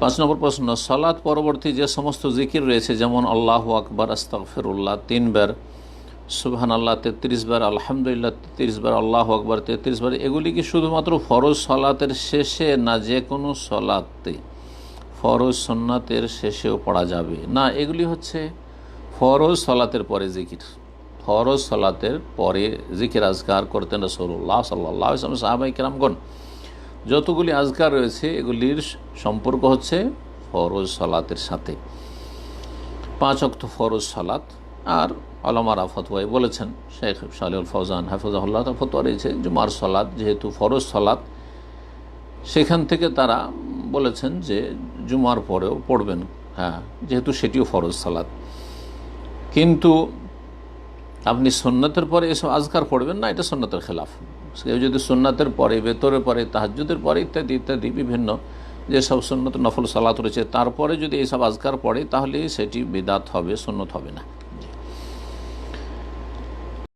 পাঁচ নম্বর প্রশ্ন সলাৎ পরবর্তী যে সমস্ত জিকির রয়েছে, যেমন আল্লাহ আকবর, আস্তাগফিরুল্লাহ, তিনবার সুবহান আল্লাহ তেত্রিশ বার, আলহামদুলিল্লাহ, তেত্রিশ বার, আল্লাহ আকবর, তেত্রিশ বার, এগুলি কি শুধুমাত্র ফরজ সলাতের শেষে না যে কোনো সলাতে? ফরজ সন্ন্যাতের শেষেও পড়া যাবে। না, এগুলি হচ্ছে ফরজ সলাতের পরে জিকির। ফরজ সলাতের পরে জিকির আজকার করতেন রসৌল্লাহ সাল্লাহ সাহাবাই কেরামগণ। যতগুলি আজকার রয়েছে, এগুলির সম্পর্ক হচ্ছে ফরজ সলাতের সাথে। পাঁচ অক্ট ফরজ সালাত, আর আলমারা ফতোয়াই বলেছেন, শেখ সালিউল ফৌজান হাফিজাহুল্লাহ ফতোয়া রয়েছে, জুমার সলাদ যেহেতু ফরজ সলাত, সেখান থেকে তারা বলেছেন যে জুমার পরেও পড়বেন। হ্যাঁ যেহেতু সেটিও ফরজ সালাত। কিন্তু আপনি সন্ন্যতের পরে এসব আজকার পড়বেন না, এটা সন্ন্যতের খেলাফ। কেউ যদি সন্ন্যতের পরে বেতরের পরে তাহাজুদের পরে ইত্যাদি ইত্যাদি বিভিন্ন যেসব সন্ন্যত নফল সালাত রয়েছে, তারপরে যদি এইসব আজকার পড়ে, তাহলে সেটি বেদাত হবে সন্ন্যত হবে না।